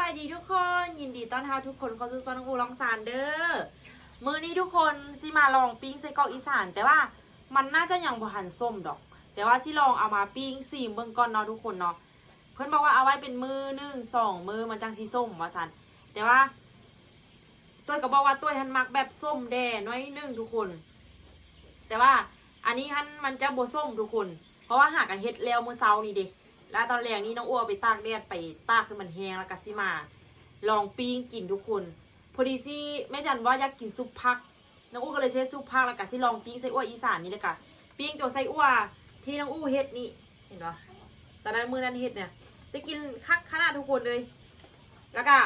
บายดีทุกคน ยินดีต้อนรับทุกคนเข้าสู่ซอนอูลองซานเด้อมือนี้ทุกคนสิมาลองปิ้งไส้กรอกอีสาน แต่ว่ามันน่าจะยังบ่หันส้มดอก แต่ว่าสิลองเอามาปิ้งซีมเบิ่งก่อนเนาะทุกคนเนาะเพิ่อนบอกว่าเอาไว้เป็นมือหนึ่งสองมือมันจังสิส้มว่าซันแต่ว่าตัวก็บอกว่าตัวหันมักแบบส้มแด่น้อยหนึงทุกคน แต่ว่าอันนี้หันมันจะบ่ส้มทุกคน เพราะว่าหากันเฮ็ดแล้วมือเช้านี่เด็ก แล้วตอนแรกนี่น้องอ้วไปตากแดดไปตากคือมันแห้งแล้วก็สิมา ลองปิ้งกินทุกคน พอดีสิแม่จันว่าอยากกินซุปผัก น้องอู้ก็เลยใช้ซุปผักแล้วก็สิลองปิ้งไส้อั่วอีสานนี่เลยค่ะปิ้งตัวไส้อั่วที่น้องอู้เฮ็ดนี่เห็นปะตอนนั้นมือนั้นเฮ็ดเนี่ยจะกินคักขนาดทุกคนเลย แล้วก็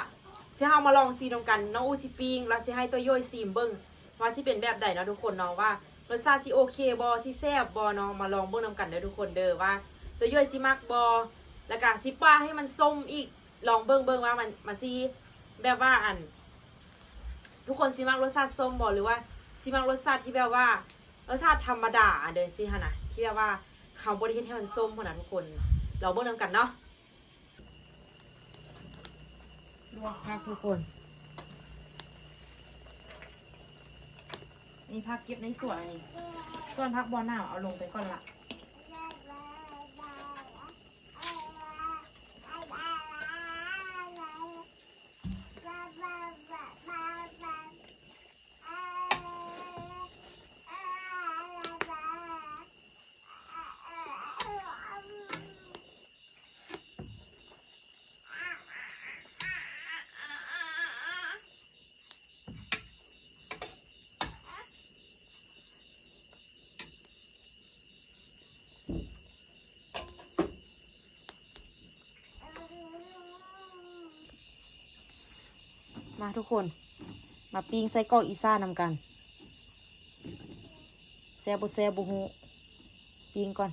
สิเฮามาลองซีนกันน้องอู้สิปิ้งแล้วสิให้ตัวย่อยซีมเบิ่งว่าสิเป็นแบบใดเนาะทุกคนเนาะว่ารสชาติสิโอเคบ่สิแซ่บบ่เนาะมาลองเบิ่งนำกันเด้อทุกคนเด้อว่า ตัวย่อยสิมักบอแล้วก็สิป้าให้มันส้มอีกลองเบิ่งเบิ่งว่ามันมันสิแบบว่าอัน ทุกคนสิมักรสชาติส้มบอหรือว่าสิมักรสชาติที่แบบว่ารสชาติธรรมดาเด้อสิฮะนะที่แบบว่าเขาบริเฮ็ดให้มันส้มขนาดทุกคนลองเบิ่งนำกันเนาะลวกผักทุกคน นี่ผักเก็บในสวนนี่ส่วนผักบอหน้าเอาลงไปก่อนละ มาทุกคน มาปิ้งไส้กรอกอีซ่านำกันแซบบุแซบบุฮูปิ้งก่อน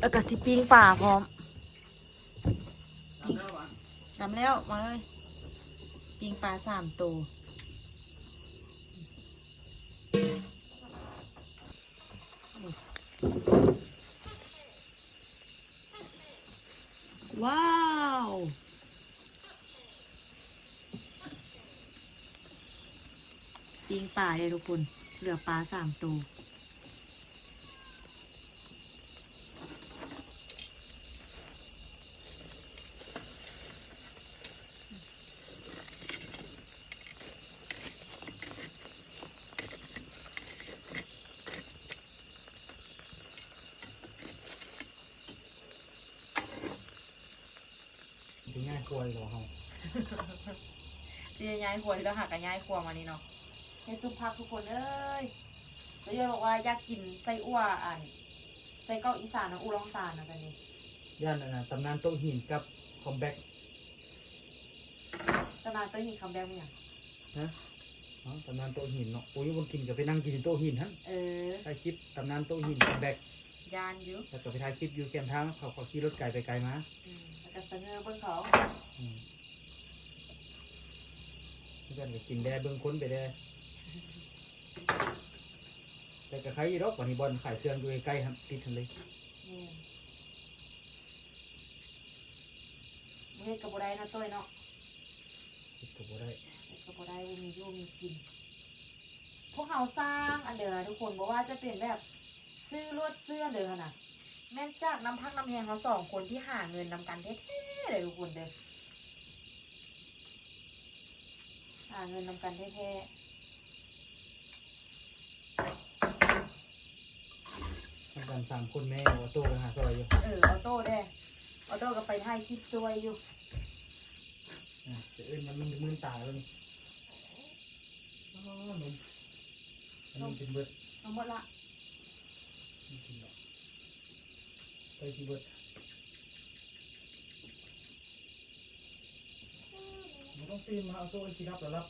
แล้วก็สิปิ้งป่าพร้อมทำแล้วมาเลยปิ้งปลาสามตัวาว ปิ้งปลาเลยทุกคน เหลือปลาสามตัวที่ง่ายครัวเลยเหรอเขาที่จะย้ายครัวที่เราหักกันย้ายครัวมานี่เนาะ ให้ซุปผักทุกคนเอ้ยแล้วยายบอกว่าอยากกินไส้อั่วอันไส้เกาอีสานนะอูลองซานนะตอนนี้ย่านนั่นนะตำนานโต๊ะหินกับคอมแบ็กตำนานเต้ยหินคำแดงมั้ยงนะอ๋อตำนานโต๊ะหินเนาะโอ้ยบนกินกับไปนั่งกินที่โต๊ะหินฮะเออถ่ายคลิปตำนานโต๊ะหินคอมแบ็กยานอยู่แล้วก็ไปถ่ายคลิปอยู่แกมทางเขาเขาขี่รถไก่ไปไกลมาอืมแล้วก็เสนอเบิ่งเขาอืมเพื่อนก็กินได้เบื้องค้นไปได้ แต่กับใครรอกกว่านี้บอลขายเครื่องอยู่ใกล้ๆครับติดทะเลนี่เฮ็ดกับบ่ได้นะต้อยเนาะติดกับบ่ได้เฮ็ดกับบ่ได้บ่มีอยู่มีกิน พวกเขาสร้างอันเด้อทุกคนบอกว่าจะเป็นแบบ ซื้อรถเสื้อเด้อน่ะแม่นจากน้ำพักน้ำแพงเขาสองคนที่หาเงินนำกันแท้ๆเลยทุกคนเด้อหาเงินนำกันแท้ท กันสามคนแม่ออโต้ไปหาซอยอยู่ๆเออออโต้ได้ออโต้ก็ไปถ่ายคลิปด้วยอยู่อะจะเอื้นมันมึนตาแล้วนี่อ๋อหนุ่มอันนี้เป็นเบิดทั้งหมดละไม่กินหรอกไปที่เบิดมันต้องตีนมาเอาโซ่ไอ้ที่รับแล้วรับ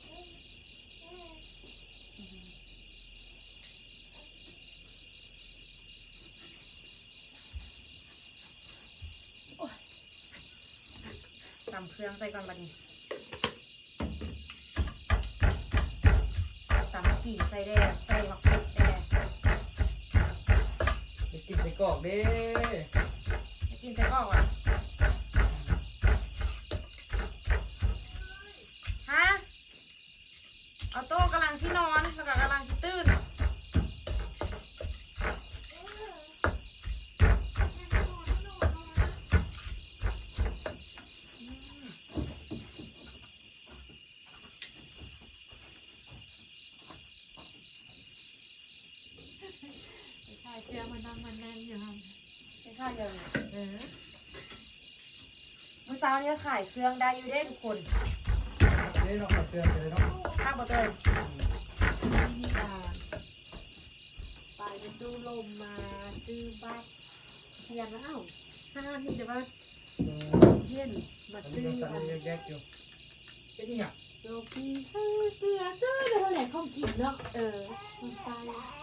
เครื่องใส่ก่อนบัดนี้ตำขิงใส่แด้ใส่หมักพริกแด้ไปกินไปกรอกเด้กินไส้กรอกอะ มันนั่งมันแน่นอยู่ครับไม่ค่าเดิมเออเมื่อเช้านี้ขายเครื่องได้อยู่ได้ทุกคนเด้เนาะเตือนเลยเนาะข้าวบะเตยที่นี่มาไปตู้ลมมาซื้อบัตรเชียร์แล้วอ้าวห้านี่จะว่าอืมเห็นมาอันซื้นี้อก็ตัอัดนแยกๆอยู่เป็นเนี่ยโลกีเออเสือซื้อเดี๋ยวแหละของกินเนาะเออมันไปเอาอัน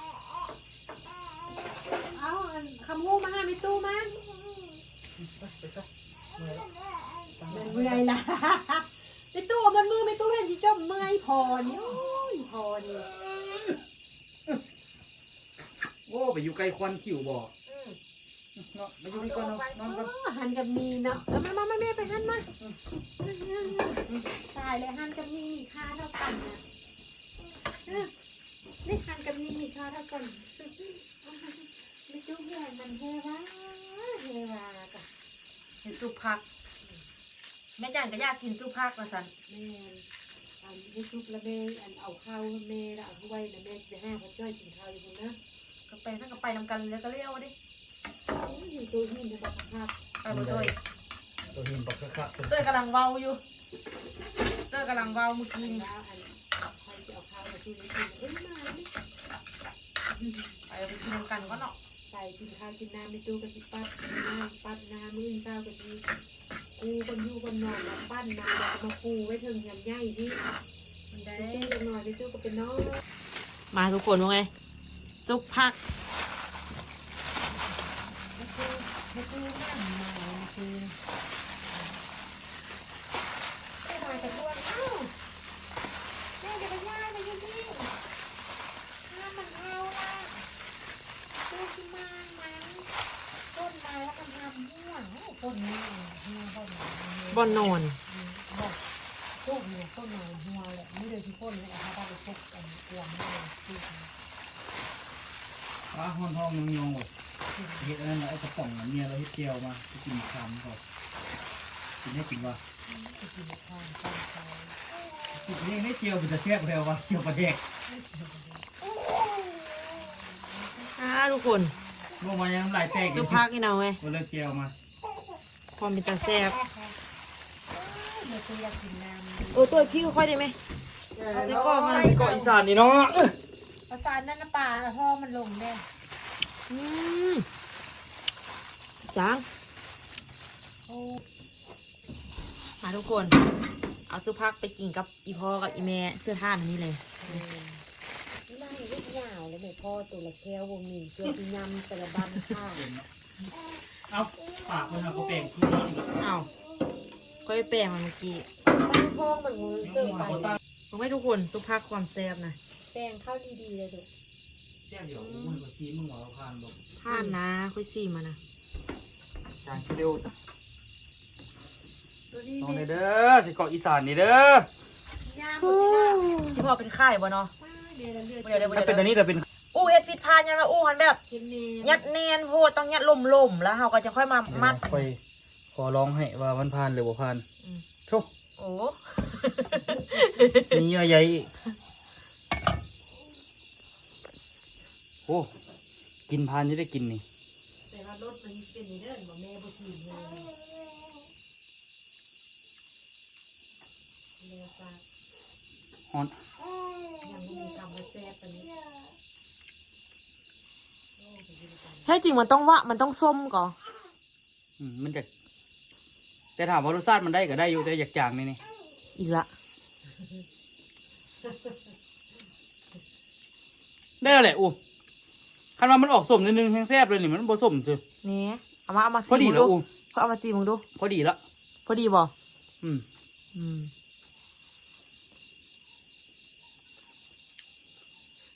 คำหูมาให้ไม่ตู้มันเมื่อยนเมื่อยละไม่ตู้มันมือไม่ตู้เห็นสิจมเมื่อยพอนี่โอ้ยพอนี่โอ้ไปอยู่ใกลควันขิวบ่มเนาะมาอยู่นี่ก่อนเนาะนอนก่อนหันกับมีเนาะเออมามามาแม่ไปหันมาตายเลยหันกับมีมีค่าเท่ากันนะนี่หันกับมีมีค่าเท่ากัน ไม่ตู้เห็นมันเฮวาเฮวากะเห็นสุพัก แม่จันก็อยากกินสุพักมาสันแม่อันนี้ซุปละแม่อันเอาข้าวแม่แล้วเอาไว้นะแม่จะห้เขาช่วยกินข้าวอยู่คนนะก็ไปทั้งก็ไปนำกันแล้วก็เลี้ยวดิอยู่ตัวหินจะบอกภาพไปบะเตยตัวหินปักกะกะตัวเตยกำลังเว้าอยู่เต้ยกำลังเว้าเมื่อกี้นี่แล้วอันใครจะเอาข้าวมาช่วยกินเอ้ยมาเลยไปไปกินนำกันก็เนาะ ใส่กินข้าวกินน้ำในตู้กะสิปัดน้ำปัดน้ำมื้อข้าวกะสิกูคนอยู่คนนอนมาปั้นน้ำแล้วก็มาปูไว้ถึงยำใหญ่ที่มันได้ในตู้จะนอนในตู้ก็เป็นน้องมาทุกคนว่าไงสุพักในตู้ในตู้นั่งมาในตู้ไม่มาแต่ตัวเอ้าแม่จะไปย่ายไปอยู่นี่น้ำมันเท่าละตู้ที่มามันต้นไม้แล้วมันทำม่วงต้นนี้หัวต้นนี้ บอนนอนบอกลูกเนี่ยต้นไม้หัวแหละไม่เลยที่ต้นเลยนะคะบ้านไปพบกันกลัวไม่เลยที่อะห้องห้องมันยองหมดเฮ็ดอันนั้นน่ะไอ้กระป๋องน่ะเมียเราเฮ็ดเจียวมาไปกินคำก่อนกินได้กินว่าไปกินข้าวข้าวข้าวกินนี่ไม่เจียวเป็นจะแซ่บแล้ววะเจียวปลาแดกอ่าทุกคนลงมายังน้ำลายแตกสุพักนี่เนาไงวันเลิกเจียวมาพอมีตาแซ่บ เดี๋ยวตัวอยากกินน้ำเออตัวพี่ค่อยได้ไหมใส่กรอกใส่กรอกอีสานนี่เนาะประสานนั่นนะป่าห่อมันลงแน่อืมจางโอ้มาทุกคน เอาสุพักไปกินกับอีพ่อกับอีแม่เสื้อท่านอันนี้เลยไม่ได้ลูกยาวเลยแม่พ่อตัวละแก้ววงหนึ่งเชื่อที่ยำแต่ละบันข้าวเอาปากมันเอาเขาแปลงคือนี่อ้า วค่อยแปลงมาเมื่อกี้บ้านพ่อมันงูเติมไปมึงไม่ทุกคนสุพักความแซ่บนะแปลงข้าวดีๆเลยลูกแจ้งเดี๋ยวมึงกับซีมึงเอาผ่านบอกท่านนะค่อยซีมานะจานเร็วตัวนี้น้องแม่เด้อสิเกาะอีสานนี่เด้อยำหมดสิล่ะที่พ่อเป็นไข่บ่เนาะเดี๋ยวเราเลือกเดี๋ยวเดี๋ยวถ้าเป็นตอนนี้แต่เป็นอู้เฮ็ดผิดพลาดยังละอู้หันแบบเค็มเนมยัดแนนโพดต้องยัดลมๆแล้วเราก็จะค่อยมามัดคอย ขอร้องให้ว่ามันผ่านหรือว่าผ่านอืม ทุกโอ้ มีอะไรอีกโอ้กินผ่านจะได้กินนี่แต่ว่ารถมันเป็นอย่างนี้เด้อบ่แม่บ่ซีเลยเลี้ยวซ้ายฮอนยังไม่มีคำว่าแซ่บตอนนี้โอ้ไปดูกันแท้จริงมันต้องว่ามันต้องส้มก่อนอืมมันจะ แต่ถามว่ารสชาติมันได้ก็ได้อยู่แต่อยากจางนี่นี่อีกละได้แล้วแหละอู้คันว่ามันออกสมนิดนึงแห้งแซ่บเลยนี่มันผสมจ้ะนี่เอามาเอามาซีพอดีมึงแล้วดูอู้เอามาซีมึงดู พอดีแล้วพอดีบ่อืมอืม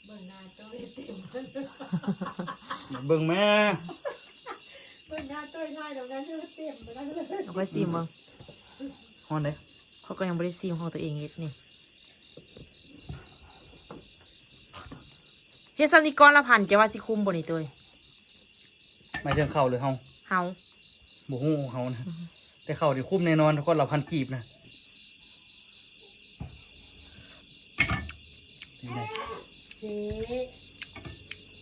เบิ่งหน้าโจ้ยเต็มเบิ่งแม่ เพิ่นหน้าตัวง่ายตรงนั้นเต็มไปแล้วเลยเอาไปซีมเบิ่งฮ้อนเด้เขาก็ยังบ่ได้ซีมของตัวเองเฮ็ดนี่เฮ็ดซัมนี่ก้อนละพันแกว่าสิคุ้มบ่นี่ตัวเองหมายถึงเข้าหรือเฮาเฮาบ่ฮู้เฮานะแต่เข้านี่คุ้มแน่นอนทุกคนละพันกีบนะนี่ไงเจ๊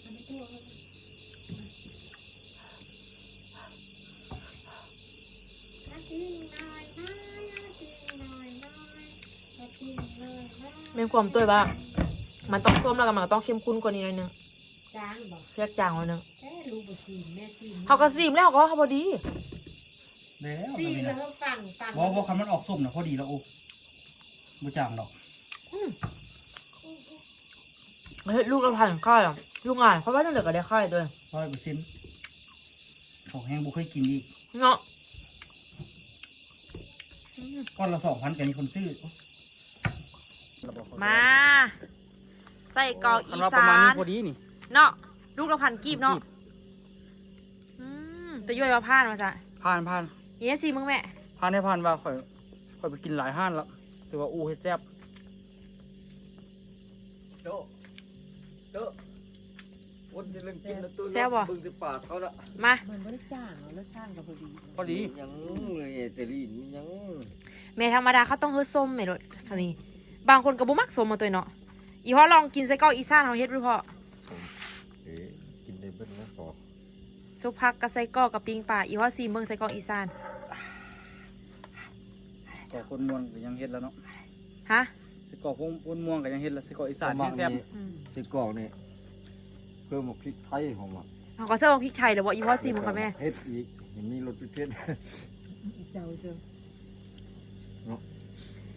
ทำให้ตัวมันน่ากินหน่อยนะน่ากินหน่อยนะน่ากินเลยนะ แม่นความตัวว่ามันต้องส้มแล้วก็มันก็ต้องเข้มข้นกว่านี้หน่อยนึงจางบอกเรียกจางหน่อยนึงแค่รู้บ่ซีนแม่ซีนเขาก็ซีมแล้วเขาก็เขาพอดีแล้วซีแบบนนี้แล้นะวก็ฟังฟังบ่บ่คันมันออกส้มนะพอดีแล้วโอ้บ่จางดอกเฮ้ยลูกละพันค่ายอะลูกงานเพราะว่าจังเหลือก็ได้ค่ายด้วยร้อยเปอร์เซ็นต์ของแห้งบ่เคยกินอีกเนาะก้อนละสองพันกันมีคนซื้อ มา ใส่กรอกอีคันว่าประสามาณนี้นพอดีนี่เนาะลูกละพันกีบเนาะอืมแตัวย่อยว่าพลาดมาจ้ะผ่านผ่านเย้สิมึงแม่ผ่านให้ผ่านว่าข่อยข่อยไปกินหลายห้านแล้วถือว่าอู้เฮ็ดแซ่บโดโดวันจะเล่นกินแล้วตัวแซ่บบ่บึงที่ปากเขาละมามันไม่ได้จ้างเอาแล้วจ้างก็พอดีพอดียังเลยเตลีนมันยังแม่ธรรมดาเขาต้องเฮ็ดส้มแม่รถคันนี้ บางคนก็บ่มักส้มมาตัวเนาะอีพ่อลองกินใส่กรอกอีสานเฮาเฮ็ดดูพ่อเอ๊ะกินได้เบิ้ลนะพอสุกพักกับใส่กรอกกับปิ้งปลาอีพ่อซีเบิ่งใส่กรอกอีสานก่อคนม่วงก็ยังเฮ็ดแล้วเนาะฮะสิก่อพวกคนม่วงก็ยังเฮ็ดแล้วสิก่ออีสานมัแห้งแซ่บนี่อืมที่กรอกนี่เพิ่มมาพริกไทยของมันเขาก็เสิร์ฟพริกไทยเดี๋ยวบอกอีพ่อซีมึงกับแม่เผ็ดอีกยังมีรสเผ็ดเจ้าเจ้า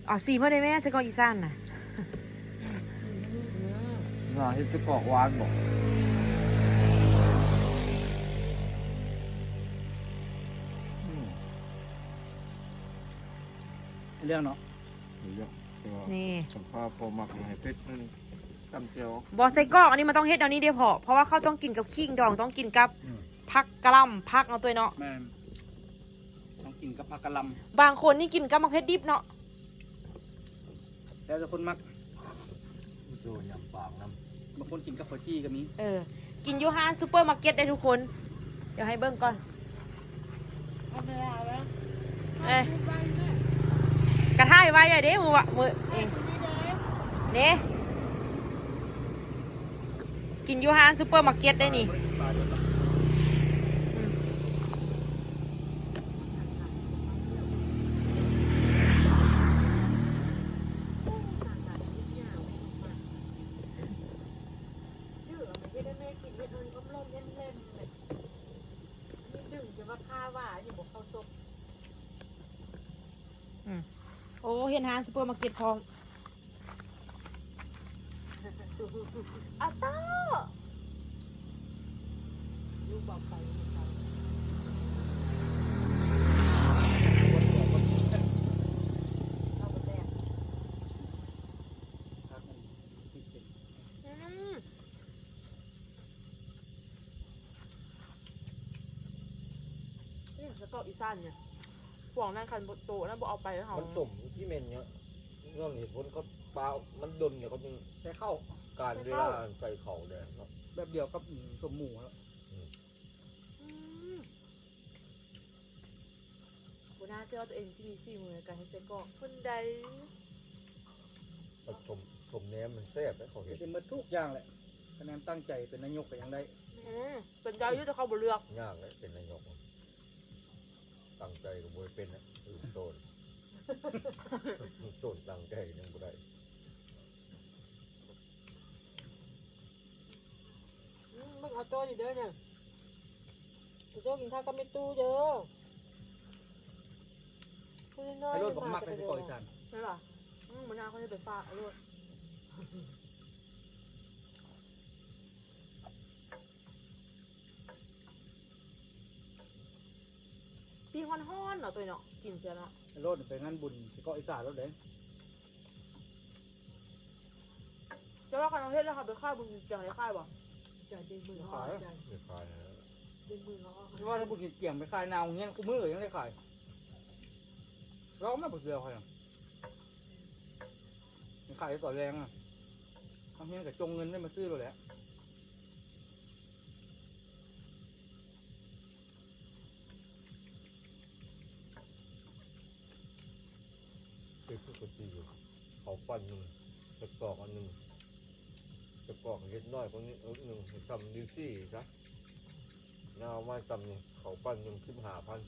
อ๋อซีเมื่อได้แม่ใส่กรอกอีสานน่ะน่าเฮ็ดที่กรอกหวานบอกอืมเรื่องเนาะเดี๋ยวเดี๋ยวนี่สัมภาพพอมักให้เผ็ดนั่นตำเจียวบอใส่กรอกอันนี้มันต้องเฮ็ดเอานี้เดียวพอเพราะว่าเขาต้องกินกับขิงดองต้องกินกับอืมผักกะหล่ำผักเอาตัวเนาะแม่นต้องกินกับผักกะหล่บางคนนี่กินกับมะเขือดิบเนาะำ แล้วแต่คนมักโดนยำปากน้ำบางคนกินกับข้าวจี้ก็มีเออ กินอยูฮานซูเปอร์มาร์เก็ตได้ทุกคน เดี๋ยวให้เบิ้งก่อน เอาไปเอาแล้วเอ้ยกระทายไว้เลยเด้มือวะมือเองนี่กินอยูฮานซูเปอร์มาร์เก็ตได้นี่ชื่อมันจะได้แม่กินเม็ดมันก็ล่มเล่นเล่นเลยนี่ดึงจะว่าข้าว่าอยู่บอกเข้าซบ โอ้เห็นฮานซูเปอร์มาร์เก็ตพร้อมอาต้าลูกบอกไปอืมนี่สตออีสานเนี่ย หวงนั่นคันโตนั่นบอกเอาไปแล้วเขามันสมที่เมนเนี่ยเรื่องเหตุผลเขาเปล่ามันดนเนี่ยเขาจึงแต่เข้าการเวลาใส่เข่าแดงเนาะแบบเดียวกับอืมสมหมูแล้วอืมหัวหน้าเชื่อว่าตัวเองที่มีฝีมือในการให้เซ็กกรอกคนใดผสมสมแหนมมันแซ่บแล้วเขาเห็นเป็นหมดทุกอย่างแหละคะแนนตั้งใจเป็นนายกก็ยังได้อืมเป็นใจอยุ่แต่เขาบ่เลือก ยากเลยเป็นนายก ตั้งใจกับบวยเป็นนะอือโตนโตนตั้งใจยังบ่ได้มึงเอาโต้นี่เด้อเนี่ยโต้กินข้าวก็ไม่ตู้เด้อคุณน้อยไอ้รถบอกมักเลยสิก่ออีสานใช่ป่ะอืมหัวหน้าเขาจะไปฝากเอาด้ว ฮอนฮอนๆเนาะตัวเนาะกินเสียเนาะไอ้รถไปงานบุญสิเกาะอีสานแล้วเด้จะว่าการเอาเฮ็ดแล้วค่ะไปค่ายบุญจังไรค่ายบ่จะดึงมือไม่ขายนะดึงมือเขาออกเพราะว่าถ้าบุกินเกี่ยงไปขายนาวเงี้ยกูมือยังได้ขายเราไม่บุกเสือใครหรอกขายต่อแรงอะทำเงี้ยกับจงเงินได้มาซื้อเราแหละ คือคือคนจีอยู่เขาปั้นหนึ่งจะกรอกอันหนึ่งจะกรอกเล็กน้อยกว่านี้เออหนึ่งทำดิวซี่ซะน่าเอาไม้ตำหนึ่งเขาปั้นหนึ่งขึ้นหาพัน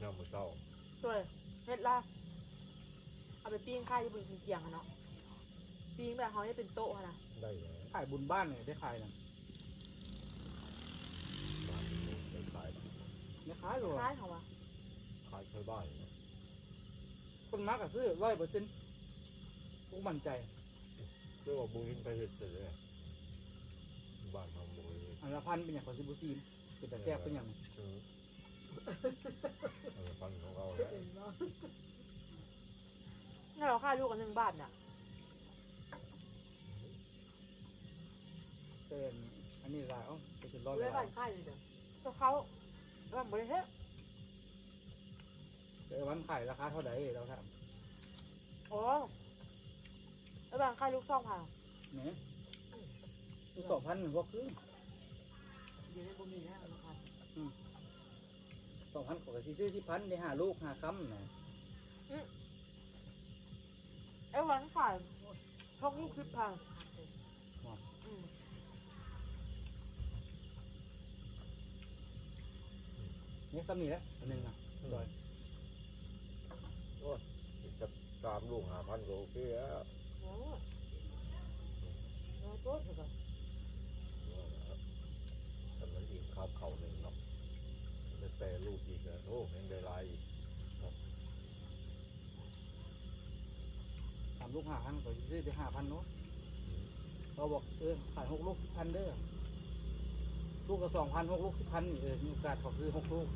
น่ามือเศร้าสวยเฮ็ดละเอาไปปิ้งข้าวอยู่บนเกียงๆอะเนาะปิ้งแบบเขาให้เป็นโต๊ะอะนะได้แล้วขายบุญบ้านเนี่ยได้ขายนะบ้านนี้ไปขายไม่ขายหรอกคล้ายเขาอะขายชาวบ้านนะ คนมากกับซื้อร้อยเปอร์เซ็นต์กูมั่นใจเรียกว่าบุญไปเห็ดเสร็จเลยบ้านทำบุญอันละพันเป็นอย่างของซิบูซีนเป็นแต่แซ่บเป็นอย่างเออเอาพันของเราแล้วนี่เราค่าลูกกันหนึ่งบาทน่ะเป็นอันนี้ละเอ้าไปถึงร้อยเลยละบ้านค่ายเลยเด้อก็เขาว่าบริเฮ็ดเดี๋ย ววันขายราคาเท่าไหร่เราถามโอ้แล้วบางค่ายลูกซ่องพันเนี่ยสองพันหนึ่งพวกคืออยู่ในบ่มีแล้วนะครับสองพันขอกระซื้อที่พันได้หาลูกหาคำนะไอ้วันขายพกลูกสิบพันอืมเนี่ยซ้ำนี่แหละอันหนึ่งอะร้อย จะตามลูกหาพันก็โอเคแล้วโอ้ยน้อยโต๊ะเถอะแต่มันอีกข้าวเข่าหนึ่งเนาะจะแปรลูกอีกอะโอ้ยังได้ลายอีกสามลูกหาพันขอซื้อได้ห้าพันเนาะเราบอกเออขายหกลูกพันเด้อลูกก็สองพันหกลูกสิบพันนี่เออมีโอกาสเขาคือหกลูก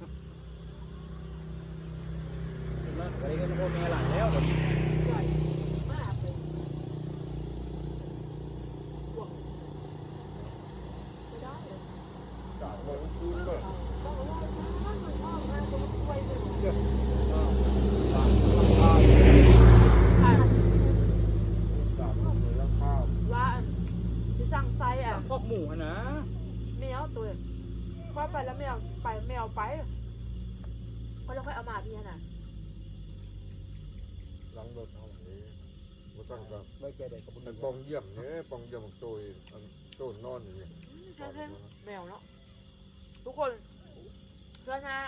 เห็นไหมวันนี้ก็จะพ่อแม่หลานแล้วเดี๋ยวนี้ ใหญ่มากเลยพวกไม่ได้เลย จ่ายเงินคืนเลย ต้องเอาไว้ข้างมันออกมาตรงกล้วยเลย อะ จ่ายเงินเลยแล้วข้าว ว่าอันที่สั่งไซอะ คอกหมูอะนะ แมวตัวพอไปแล้วแมวไปแมวไปเพราะเราค่อยเอามาพี่น่ะ หลังรถเอาอย่างนี้มาตั้งกับ ไว้ใจเด็กกับบุญ มันปองเยี่ยมเนี่ยปองเยี่ยมตัวอันตัวนอนอยู่นี่ แค่แมวเนาะทุกคนเพื่อนนะ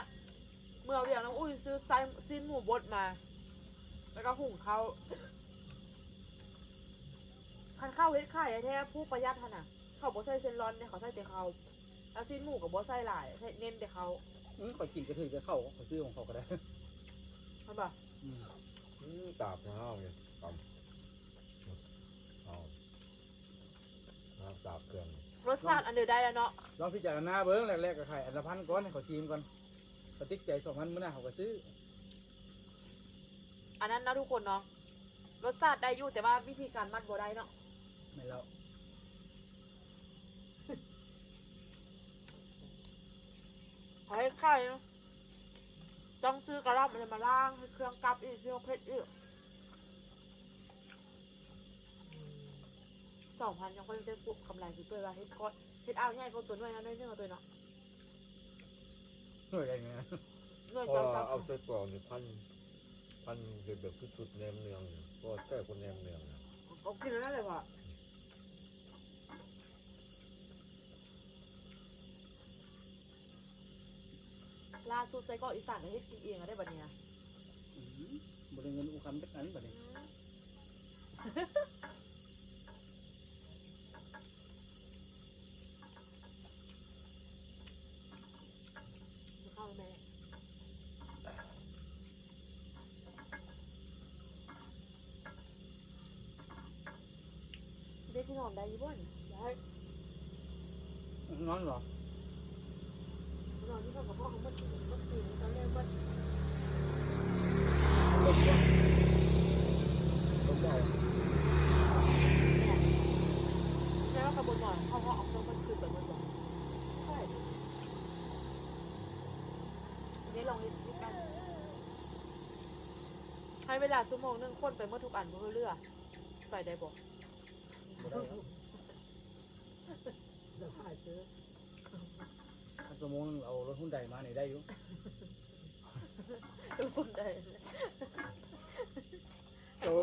เมื่อเรียงน้องอุ้ยซื้อไซซินหมูบดมา แล้วก็ หุงเขาวคันข้าวเฮ็ดไข่แท้ๆผู้ประหยัดขนาดเขาบ่ใส่เส้นร้อนเนี่ยเขาใส่แต่เขาวแล้วซินหมูกับบ่ใส่หลายใส่เน้นแต่เขาอืมขอยกินกระถือจะเข้าขอซื้อของเขาก็ได้เห็นปะอืมอืมตาบน้ำเนี่ยตำเอาน้ำตาบเครื่องรสชาติอันเดียวได้แล้วเนาะลองพิจารณาเบิ้งแรกๆก็ขายอันละพันก้อนให้เขาชิมก่อนปฏิกใจสองพันเมื่อหน้าเขาก็ซื้อ อันนั้นนะทุกคนเนาะรสชาติได้อยู่แต่ว่าวิธีการมัดบ่ได้เนาะไม่แล้วขอให้ไข่เนาะต้องซื้อกระลับอะไรมาล่างให้เครื่องกลับอีกเครื่องเพชรอีกสองพันยังก็ได้ปุ๊บกำไรคือตัวว่าเฮ็ดก้อนเฮ็ดเอาง่ายก็ตัวน้อยนะน้อยเนื้อตัวเนาะหน่วยอะไรเงี้ยน้อยพอเจ้าเจ้าเอาใส่กล่องนี่พัน พันเป็นแบบคือชุดแนมเนืองเนี่ยก็แค่คนแนมเนืองนะเอากินแล้วนั่นเลยว่ะล่าสุดใส่ก็อีสานก็เฮ็ดกินเองอะได้บัดเนี้ยอืมบริเงินอุคำจักนั้นบัดนี้ นอนได้อยี่บ่นได้นอนเหรอนอนที่เขากับพ่อเขาเมื่อกี้เมื่อกี้ตอนแรกว่าลมบ่ลมบ่เอาแม่ว่ากระบวนการเขาเขาเอาเครื่องมันคืนแบบมันบอกใช่ลองเฮ็ดคลิปกันให้เวลาชั่วโมงหนึงคนไปเมื่อทุกอันเพื่อเรือไปได้บ่บ่ได้ครับเดี๋ยวหายเจอถ้าสมมติเอารถหุ้นใดมาเนี่ยได้อยู่ทุกคนได้โอ้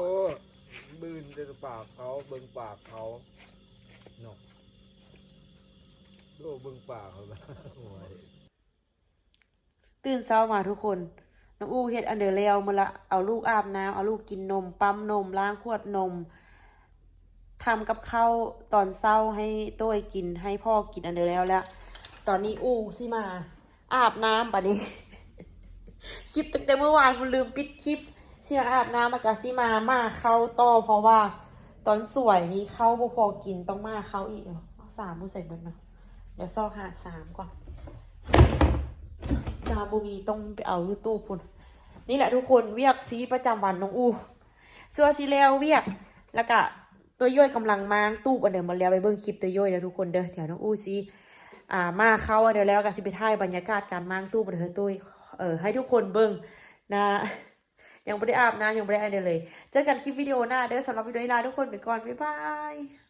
บืนแต่ปากเขาเบิ่งปากเขาเนาะโอ้เบิ่งปากเขาละโอ้ยตื่นเช้ามาทุกคน น้องอู้เฮ็ดอันเดอร์แล้วมาละ เอาลูกอาบน้ำเอาลูกกินนม ปั๊มนม ล้างขวดนม ทำกับข้าวตอนเช้าให้โต้ยกินให้พ่อกินอันเดอร์แล้วแล้วตอนนี้อู้สิมา อาบน้ำปะนี้ คลิปตั้งแต่เมื่อวานคุณลืมปิดคลิปสิมาอาบน้ำมากะสิมามาเข้าต่อเพราะว่า ตอนสวยนี้เข้าบ่พอกินต้องมาเข้าอีกอเอาสามมือใส่เบิดเนาะเดี๋ยวซอกหาสามก่อนสามบูมีต้องไปเอายูทูบพุ่นนี่แหละทุกคนเวียกซีประจำวันน้องอูสื้อสีแล้วเวียกแล้วก็ ตัวย่อยกำลังมางตู้อันเดิมมาแล้วไปเบิ่งคลิปตัวย่อยแล้วทุกคนเด้อเดี๋ยวน้องอูซีอ่ามาเข้าอันเดียวแล้วกันสิไปถ่ายบรรยากาศการมางตู้บันเทิงตุ้ยเออให้ทุกคนเบิ่งนะยังไม่ได้อาบน้ำยังไม่ได้อะไรเลย เจอกันคลิปวิดีโอหน้าเด้อสำหรับวิดีโอนี้ลาทุกคนไปก่อน บ๊ายบาย